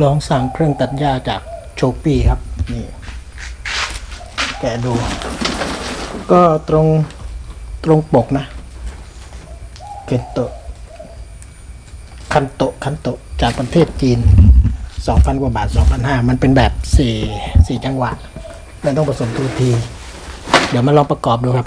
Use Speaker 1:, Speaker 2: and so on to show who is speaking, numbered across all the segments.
Speaker 1: ลองสั่งเครื่องตัดหญ้าจากโชปี้ครับ นี่ แกะดู ก็ตรงตรงปกนะเคนโตคันโตคันโตจากประเทศจีน 2,000 กว่าบาท 2,500 มันเป็นแบบ 4 4 จังหวะไม่ต้องผสมทูที เดี๋ยวมาลองประกอบดูครับ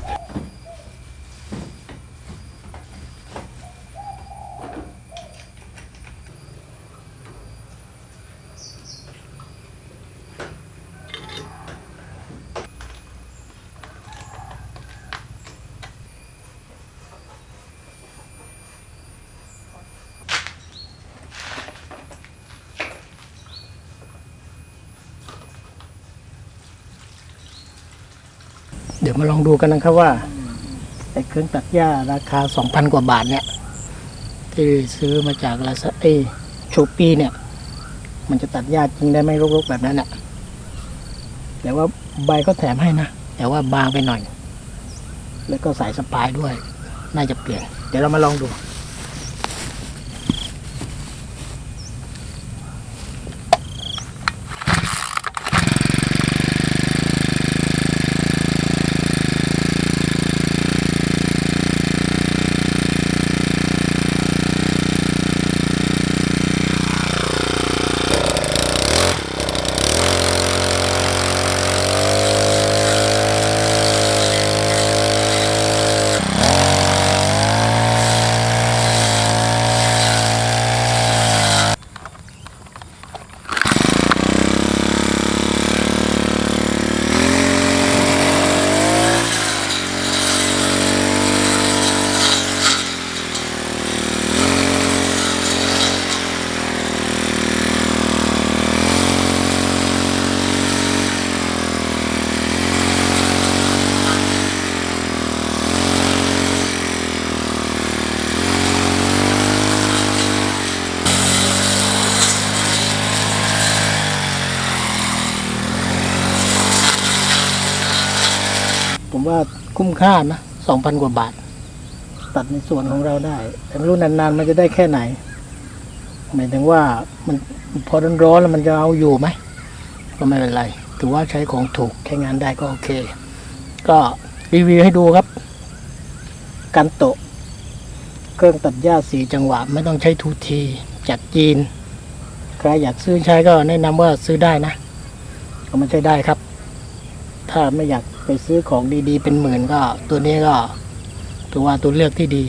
Speaker 1: เดี๋ยวมาลองดูกันนะครับว่าไอ้เครื่องตัดหญ้าราคา 2,000 กว่าบาทเนี่ย ที่ซื้อมาจากลาซาเอชูปีเนี่ย มันจะตัดหญ้าจริงได้ไหมรกๆแบบนั้นน่ะแต่ว่าใบก็แถมให้นะ แต่ว่าบางไปหน่อย แล้วก็สายสปายด้วย น่าจะเปลี่ยน เดี๋ยวเรามาลองดู ว่าคุ้มค่านะสองพันกว่าบาท ตัดในส่วนของเราได้ แต่ไม่รู้นานๆ มันจะได้แค่ไหน หมายถึงว่ามันพอร้อนๆแล้วมันจะเอาอยู่ไหม ก็ไม่เป็นไร ถือว่าใช้ของถูกใช้งานได้ก็โอเค ก็รีวิวให้ดูครับ กันโตะเครื่องตัดหญ้าสีจังหวะ ไม่ต้องใช้ทูที จากจีน ใครอยากซื้อใช้ก็แนะนำว่าซื้อได้นะ ก็มันใช้ได้ครับ ถ้าไม่อยาก ไปซื้อของดีๆ เป็นหมื่นก็ ตัวนี้ก็ถือว่าตัวเลือกที่ดี